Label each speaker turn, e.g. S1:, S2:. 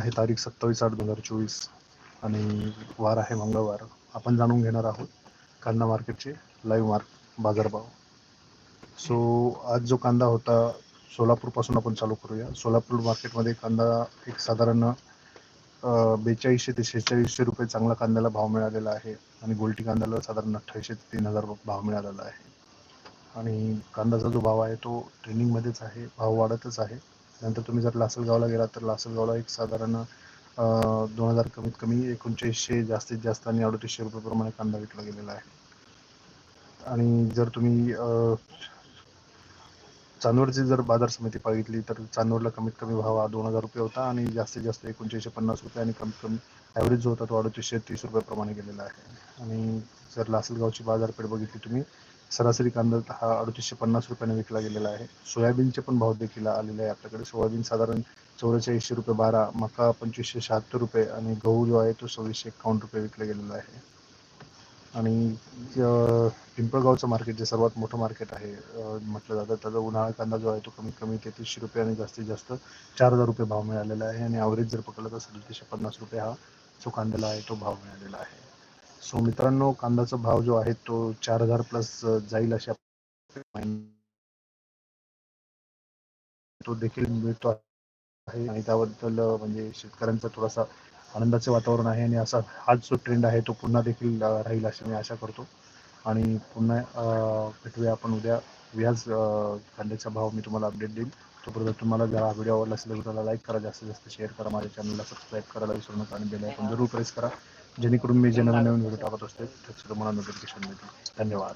S1: आहे तारीख सत्तावीस आठ दोन हजार चोवीस आणि वार आहे मंगळवार. आपण जाणून घेणार आहोत कांदा मार्केटचे लाईव्ह मार्क बाजारभाव. सो आज जो कांदा होता सोलापूरपासून आपण चालू करूया. सोलापूर मार्केटमध्ये कांदा एक साधारण बेचाळीसशे ते शेहेचाळीसशे रुपये चांगला कांद्याला भाव मिळालेला आहे आणि गोल्टी कांद्याला साधारण अठ्ठावीसशे ते तीन हजार भाव मिळालेला आहे. आणि कांद्याचा जो भाव आहे तो ट्रेनिंगमध्येच आहे भाव वाढतच आहे. नंतर तुम्ही जर लासलगावला गेला तर लासलगावला एक साधारण दोन हजार कमीत कमी एकोणचाळीसशे जास्तीत जास्त आणि अडतीसशे रुपयेप्रमाणे कांदा विकला गेलेला आहे. आणि जर तुम्ही चांदवडची जर बाजार समिती बघितली तर चांदवडला कमीत कमी भाव हा दोन हजार रुपये होता आणि जास्तीत जास्त एकोणचाळीसशे पन्नास रुपये आणि कमीत कमी ॲव्हरेज जो होता तो अडतीसशे तीस रुपयाप्रमाणे गेलेला आहे. आणि जर लासलगावची बाजारपेठ बघितली तुम्ही सरासरी कांदा हा अडतीसशे पन्नास रुपयाने विकला गेलेला आहे. सोयाबीनचे पण भाव देखील आलेले आहे आपल्याकडे. सोयाबीन साधारण चौवेचाळीसशे रुपये बारा मका पंचवीसशे शहात्तर रुपये आणि गहू जो आहे तो सव्वीसशे एकावन्न रुपये विकला गेलेला आहे. आणि पिंपळगावचं मार्केट जे सर्वात मोठं मार्केट आहे म्हटलं जातं त्याचा उन्हाळा कांदा जो आहे तो कमीत कमी तेहतीसशे रुपये आणि जास्तीत जास्त चार हजार रुपये भाव मिळालेला आहे. आणि ॲव्हरेज जर पकडलं तर सदतीसशे पन्नास रुपये हा जो कांद्याला आहे तो भाव मिळालेला आहे. सो मित्रांनो कांद्याचा भाव जो आहे तो चार हजार प्लस जाईल अशा तो देखील मिळतो आहे. आणि त्याबद्दल म्हणजे शेतकऱ्यांचा थोडासा आनंदाचे वातावरण आहे आणि असा हाच जो ट्रेंड आहे तो पुन्हा देखील राहील अशी मी आशा करतो. आणि पुन्हा भेटूया आपण उद्या. व्याज कांद्याचा भाव मी तुम्हाला अपडेट देईल तोपर्यंत तुम्हाला जर हा व्हिडिओ आवडला असेल तर लाईक करा. जास्तीत जास्त शेअर करा. माझ्या चॅनलला सबस्क्राईब करायला विसरू नका आणि बेल आयकॉन जरूर प्रेस करा. जेणेकरून मी जे नवीन नवीन व्हिडिओ टाकत असते. त्याचं तुम्हाला नोटिफिकेशन मिळतील धन्यवाद.